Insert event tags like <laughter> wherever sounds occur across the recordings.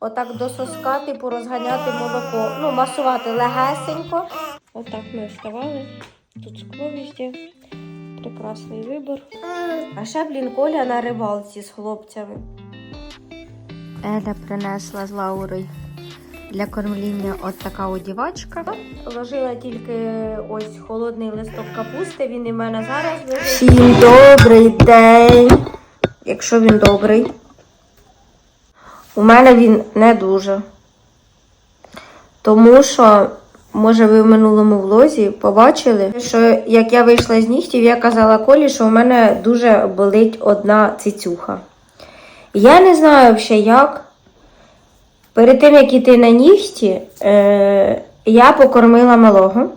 отак до соска, типу, розганяти молоко. Ну, масувати легесенько. Отак ми вставали. Тут скло везде. Прекрасний вибір. А ще, блін, Коля на рибалці з хлопцями. Еля принесла з Лаурою для кормління от така одівачка. Ложила тільки ось холодний листок капусти. Він і в мене зараз лежить. Всім добрий день. Якщо він добрий. У мене він не дуже. Тому що, може, ви в минулому влозі побачили, що як я вийшла з нігтів, я казала Колі, що у мене дуже болить одна цицюха. Я не знаю взагалі як. Перед тим, як іти на нігті, е, я покормила малого.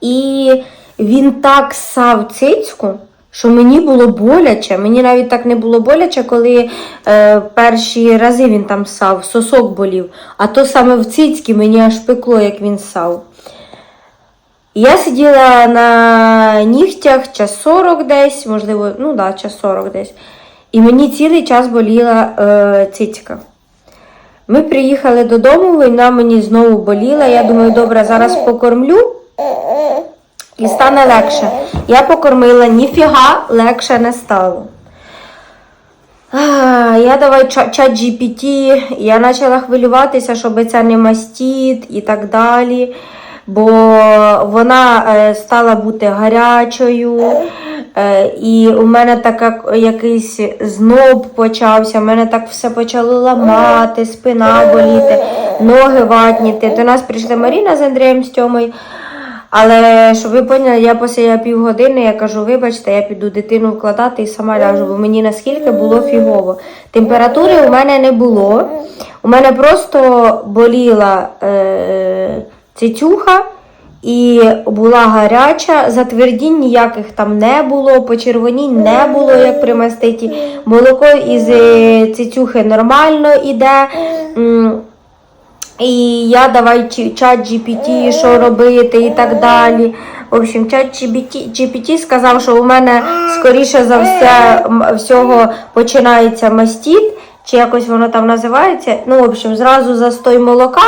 І він так ссав цицьку, що мені було боляче. Мені навіть так не було боляче, коли е, перші рази він там ссав, сосок болів. А то саме в цицьки мені аж пекло, як він ссав. Я сиділа на нігтях час 40 десь, можливо, ну да, час 40 десь. І мені цілий час боліла е, цицька. Ми приїхали додому, війна мені знову боліла. Я думаю, добре, зараз покормлю і стане легше. Я покормила, ніфіга легше не стало. Я давай чат GPT, я почала хвилюватися, щоб це не мастіт і так далі. Бо вона е, стала бути гарячою, е, і у мене така якийсь зноб почався, у мене так все почало ламати, спина боліти, ноги ватніти. До нас прийшла Маріна з Андрієм Стьомою. Але щоб ви поняли, я посиділа півгодини, я кажу, вибачте, я піду дитину вкладати і сама ляжу, бо мені наскільки було фігово. Температури у мене не було. У мене просто боліла е, цицюха і була гаряча, затвердінь ніяких там не було, почервонінь не було, як при маститі. Молоко із е, цицюхи нормально іде. І я давай чат GPT, що робити і так далі. В общем, чат GPT сказав, що у мене скоріше за все всього починається мастіт, чи якось воно там називається. Ну, в общем, зразу застой молока,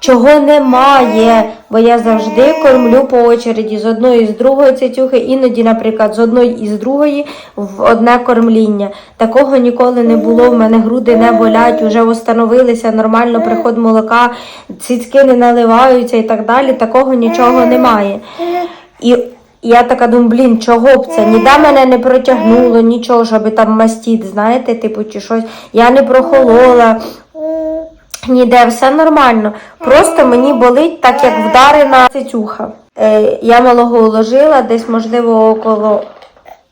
чого немає, бо я завжди кормлю по очереді з одної і з другої цицюхи, іноді, наприклад, з одної і з другої в одне кормління. Такого ніколи не було. В мене груди не болять, вже встановилися нормально приход молока, цицьки не наливаються і так далі. Такого нічого немає. І я така думаю, блін, чого б це? Ніде мене не протягнуло, нічого, щоб там мастіт, знаєте, типу, чи щось. Я не прохолола. Ніде все нормально. Просто мені болить так, як вдарена цицюха. Е, я малого уложила, десь, можливо, около.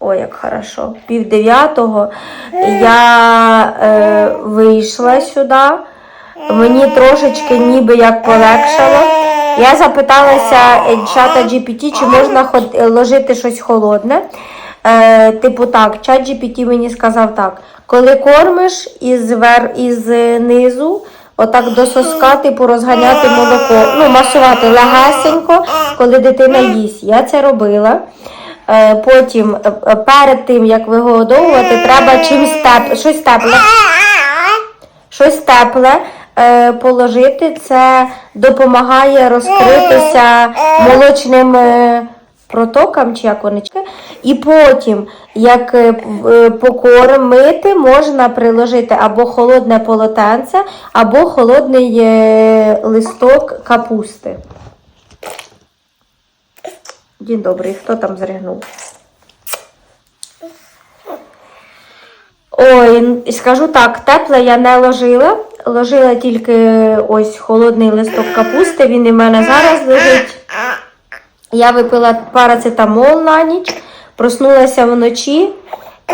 Ой, як хорошо, пів дев'ятого. Я е, вийшла сюди. Мені трошечки ніби як полегшало. Я запиталася е, чата GPT, чи можна е, ложити щось холодне. Е, типу так, чат GPT мені сказав так. Коли кормиш із, вер... із е, низу, отак до соска, типу, розганяти молоко, ну, масувати легесенько, коли дитина їсть. Я це робила. Е, Потім, е, е, перед тим, як вигодовувати, треба чимось теп... щось тепле. Щось тепле е, положити. Це допомагає розкритися молочним е, протокам, чи як вони. І потім, як е, е, покормити, можна приложити або холодне полотенце, або холодний е, листок капусти. День добрий, хто там зригнув? Ой, скажу так, тепле я не ложила. Ложила тільки ось холодний листок капусти, він і в мене зараз лежить. Я випила парацетамол на ніч, проснулася вночі.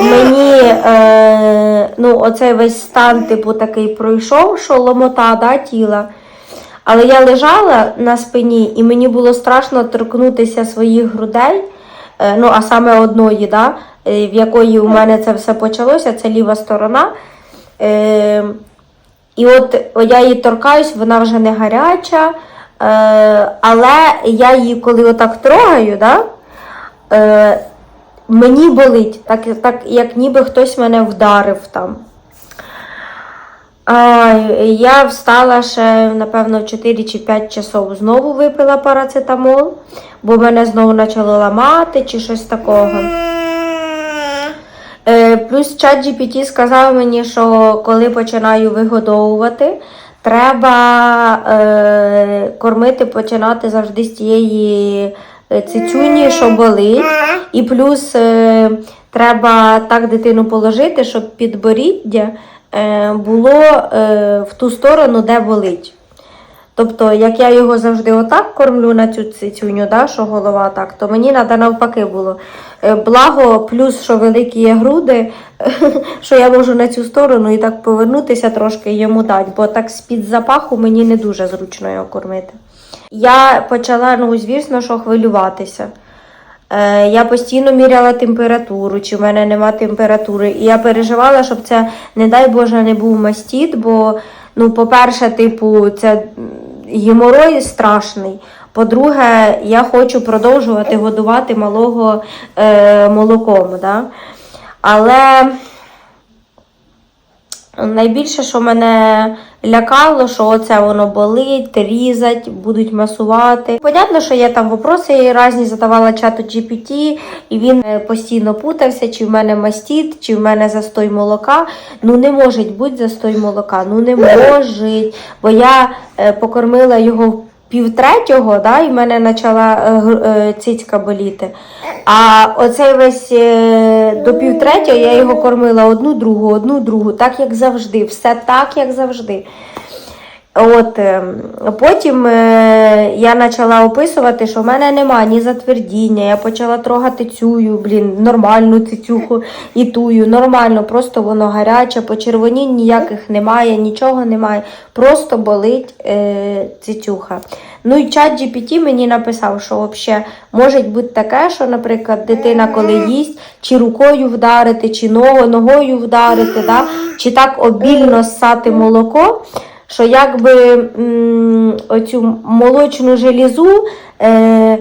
Мені е, ну, оцей весь стан, типу, такий пройшов, що ломота да, тіла. Але я лежала на спині, і мені було страшно торкнутися своїх грудей, е, ну, а саме одної, да, е, в якої у мене це все почалося, це ліва сторона. Е, і от я її торкаюсь, вона вже не гаряча, е, але я її, коли отак трогаю, да, е, мені болить, так, так як ніби хтось мене вдарив там. А, я встала ще, напевно, 4 чи 5 часов знову випила парацетамол, бо мене знову почало ламати чи щось такого. Е, плюс чат GPT сказав мені, що коли починаю вигодовувати, треба е, кормити починати завжди з тієї е, цицюні, що болить. І плюс е, треба так дитину положити, щоб підборіддя е, було е, в ту сторону, де болить. Тобто, як я його завжди отак кормлю на цю цицюню, да, що голова так, то мені треба навпаки було. Е, Благо, плюс, що великі є груди, <laughs> що я можу на цю сторону і так повернутися трошки йому дати, бо так з-під запаху мені не дуже зручно його кормити. Я почала, ну, звісно, що хвилюватися. Е, я постійно міряла температуру, чи в мене нема температури. І я переживала, щоб це, не дай Боже, не був мастіт, бо, ну, по-перше, типу, це геморой страшний. По-друге, я хочу продовжувати годувати малого е, молоком. Да? Але найбільше, що мене лякало, що оце воно болить, різать, будуть масувати. Понятно, що я там вопроси різні задавала чату GPT, і він е, постійно путався, чи в мене мастіт, чи в мене застой молока. Ну не може бути застой молока, ну не може. Бо я е, покормила його в півтретього, да, і в мене почала е, е, цицька боліти. А оцей весь е, до півтретього я його кормила одну другу, одну другу, так як завжди, все так, як завжди. От, е, потім е, я почала описувати, що в мене нема ні затвердіння. Я почала трогати цюю, блін, нормальну цицюху і тую, нормально, просто воно гаряче, почервонінь ніяких немає, нічого немає. Просто болить е, цицюха. Ну і чат GPT мені написав, що взагалі може бути таке, що, наприклад, дитина, коли їсть, чи рукою вдарити, чи ногою вдарити, да? чи так обільно ссати молоко що якби оцю молочну желізу, е,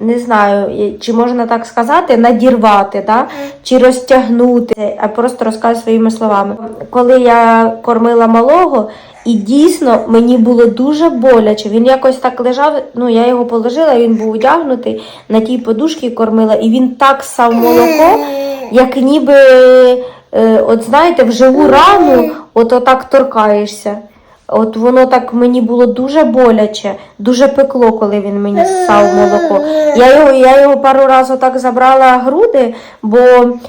не знаю, чи можна так сказати, надірвати, да? чи розтягнути, а просто розказую своїми словами. Коли я кормила малого, і дійсно мені було дуже боляче. Він якось так лежав, ну я його положила, він був одягнутий, на тій подушці кормила, і він так сав молоко, як ніби, е, от знаєте, в живу рану, от отак торкаєшся. От воно так мені було дуже боляче, дуже пекло, коли він мені ссав молоко. Я його, я його пару разів так забрала груди, бо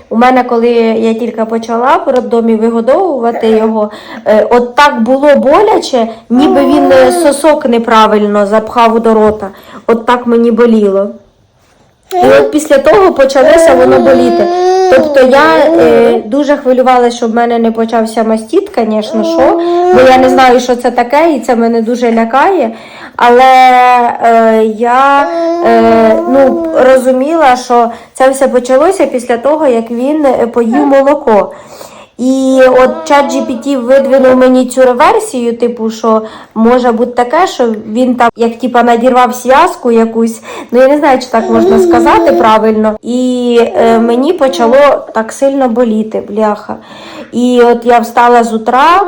у мене, коли я тільки почала в роддомі вигодовувати його, е, от так було боляче, ніби він е, сосок неправильно запхав до рота. От так мені боліло. І от після того почалося воно боліти. Тобто я е, дуже хвилювалася, щоб в мене не почався мастіт, звісно, що, бо я не знаю, що це таке, і це мене дуже лякає. Але е, я е, ну, розуміла, що це все почалося після того, як він е, поїв молоко. І от чат GPT видвинув мені цю реверсію, типу, що може бути таке, що він там як типа надірвав зв'язку якусь. Ну я не знаю, чи так можна сказати правильно. І е, мені почало так сильно боліти, бляха. І от я встала з утра,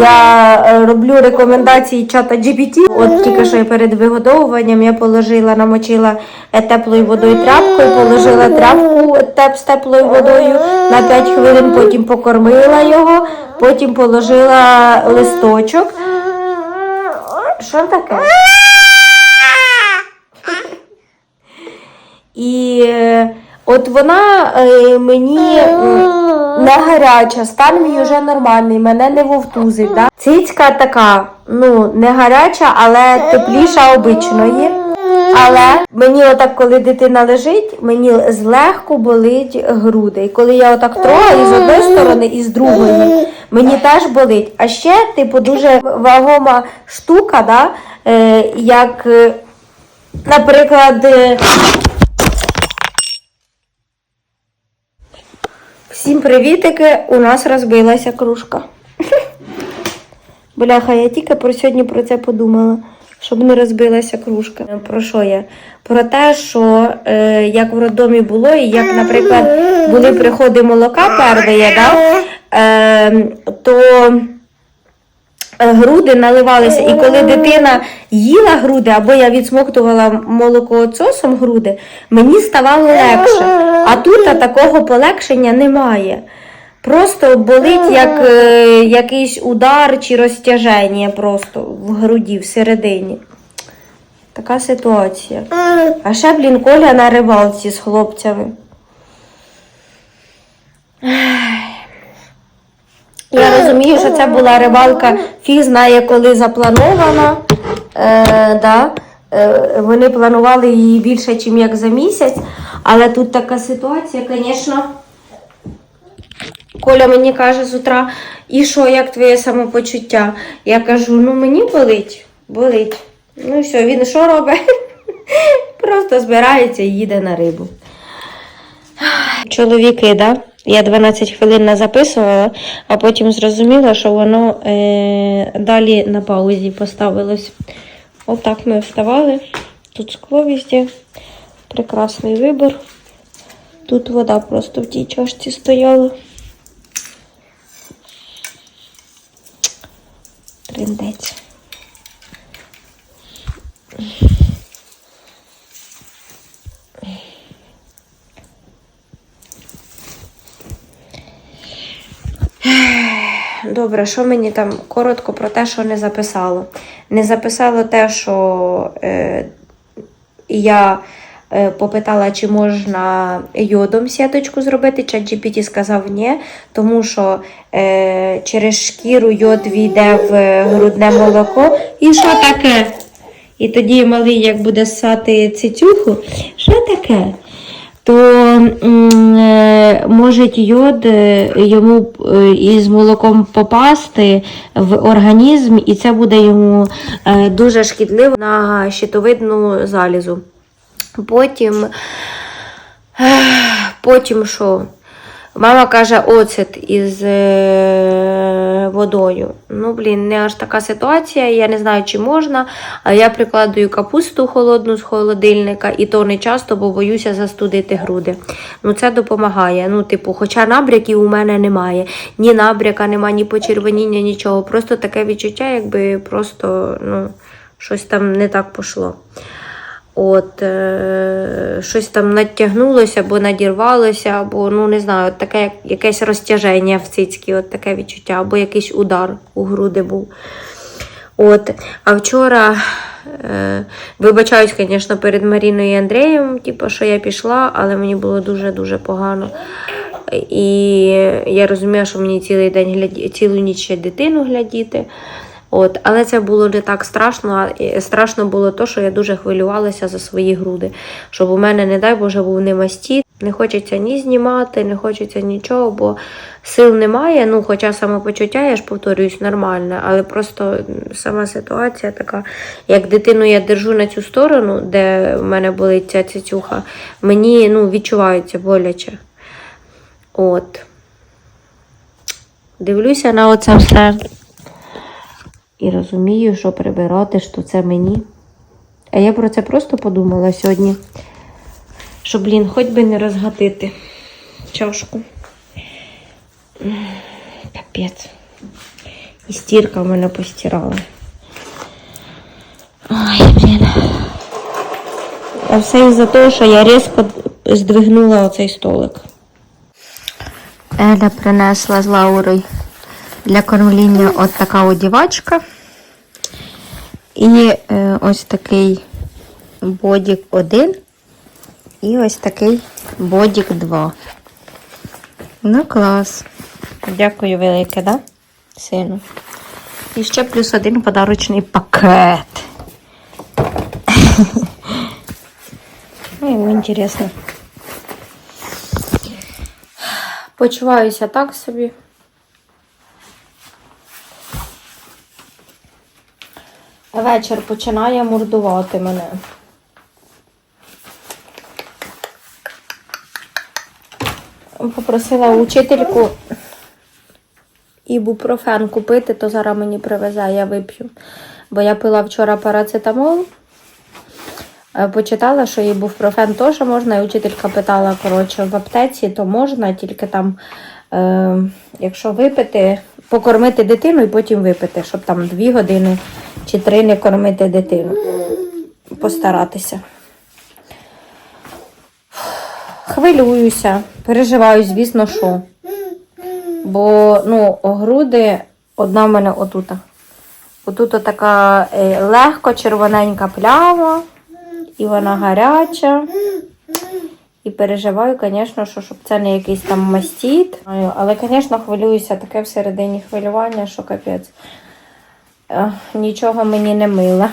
я е, роблю рекомендації чата GPT. От тільки що я перед вигодовуванням я положила, намочила е, теплою водою тряпкою, положила тряпку теп з теплою водою на 5 хвилин, потім покормила його, потім положила листочок. Що таке? І е, от вона е, мені м, не гаряча, стан мій вже нормальний, мене не вовтузить. Да? Цицька така, ну, не гаряча, але тепліша обичної. Але мені отак, коли дитина лежить, мені злегку болить груди. І коли я отак трогаю з одної сторони і з другої, мені теж болить. А ще, типу, дуже вагома штука, да? е, як, е, наприклад, е, Всім привітики! У нас розбилася кружка. Бляха, я тільки про сьогодні про це подумала, щоб не розбилася кружка. Про що я? Про те, що е, як в роддомі було, і як, наприклад, були приходи молока перші, да? е, то е, груди наливалися. І коли дитина їла груди, або я відсмоктувала молокоотсосом груди, мені ставало легше. А тут такого полегшення немає. Просто болить як е, якийсь удар чи розтяження просто в груді, всередині. Така ситуація. А ще, блін, Коля на рибалці з хлопцями. Розумію, що це була рибалка, фіг знає, коли запланована. Е, да. е, вони планували її більше, ніж як за місяць. Але тут така ситуація, звісно. Коля мені каже з утра, і що, як твоє самопочуття? Я кажу, ну мені болить, болить. Ну все, він що робить? <laughs> Просто збирається і їде на рибу. Чоловіки, да? Я 12 хвилин не записувала, а потім зрозуміла, що воно е, далі на паузі поставилось. Отак ми вставали. Тут скло везде. Прекрасний вибор. Тут вода просто в тій чашці стояла. Триндець. Добре, що мені там коротко про те, що не записало. Не записало те, що е, я е, попитала, чи можна йодом сіточку зробити. Чат GPT сказав ні, тому що е, через шкіру йод війде в грудне молоко. І що таке? І тоді малий, як буде ссати цицюху, що таке? То е, може йод е, йому е, із молоком попасти в організм, і це буде йому дуже шкідливо на щитовидну залізу. Потім, потім що? Мама каже оцет із е, водою. Ну, блін, не аж така ситуація. Я не знаю, чи можна. А я прикладую капусту холодну з холодильника, і то не часто, бо боюся застудити груди. Ну, це допомагає. Ну, типу, хоча набряків у мене немає. Ні набряка немає, ні почервоніння, нічого. Просто таке відчуття, якби просто ну, щось там не так пошло. От, е, щось там натягнулося або надірвалося, або, ну не знаю, таке якесь розтяження в цицькі, от таке відчуття, або якийсь удар у груди був. От, а вчора, е, вибачаюсь, звісно, перед Маріною і Андрієм, типу, що я пішла, але мені було дуже-дуже погано. І я розумію, що мені цілий день гляді... цілу ніч ще дитину глядіти. От, але це було не так страшно. Страшно було то, що я дуже хвилювалася за свої груди. Щоб у мене, не дай Боже, був не мастіт. Не хочеться ні знімати, не хочеться нічого, бо сил немає. Ну, хоча самопочуття, я ж повторююсь, нормальне, але просто сама ситуація така. Як дитину я держу на цю сторону, де в мене болить ця цицюха, мені ну, відчувається боляче. От. Дивлюся на оце все. І розумію, що прибирати, що це мені. А я про це просто подумала сьогодні. Що, блін, хоч би не розгатити чашку. Капець. І стірка в мене постирала. Ой, блін. А все із-за того, що я різко здвигнула оцей столик. Еля принесла з Лаурою для кормління от така одівачка. І е, ось такий бодік 1 і ось такий бодік 2. Ну, клас. Дякую велике, да? Сину. І ще плюс один подарочний пакет. <laughs> Ну, йому інтересно. Почуваюся так собі. Вечір починає мордувати мене. Попросила учительку ібупрофен купити, то зараз мені привезе, я вип'ю. Бо я пила вчора парацетамол. Е, Почитала, що ібупрофен теж можна, і учителька питала, коротше, в аптеці то можна, тільки там е, якщо випити, покормити дитину і потім випити, щоб там 2 години чи 3 не кормити дитину. Постаратися. Хвилююся, переживаю, звісно, що. Бо ну, груди одна в мене отута. Отут така е, легко червоненька пляма, і вона гаряча. І переживаю, звісно, що щоб це не якийсь там мастіт. Але, звісно, хвилююся таке всередині хвилювання, що капець. Нічого мені не миле.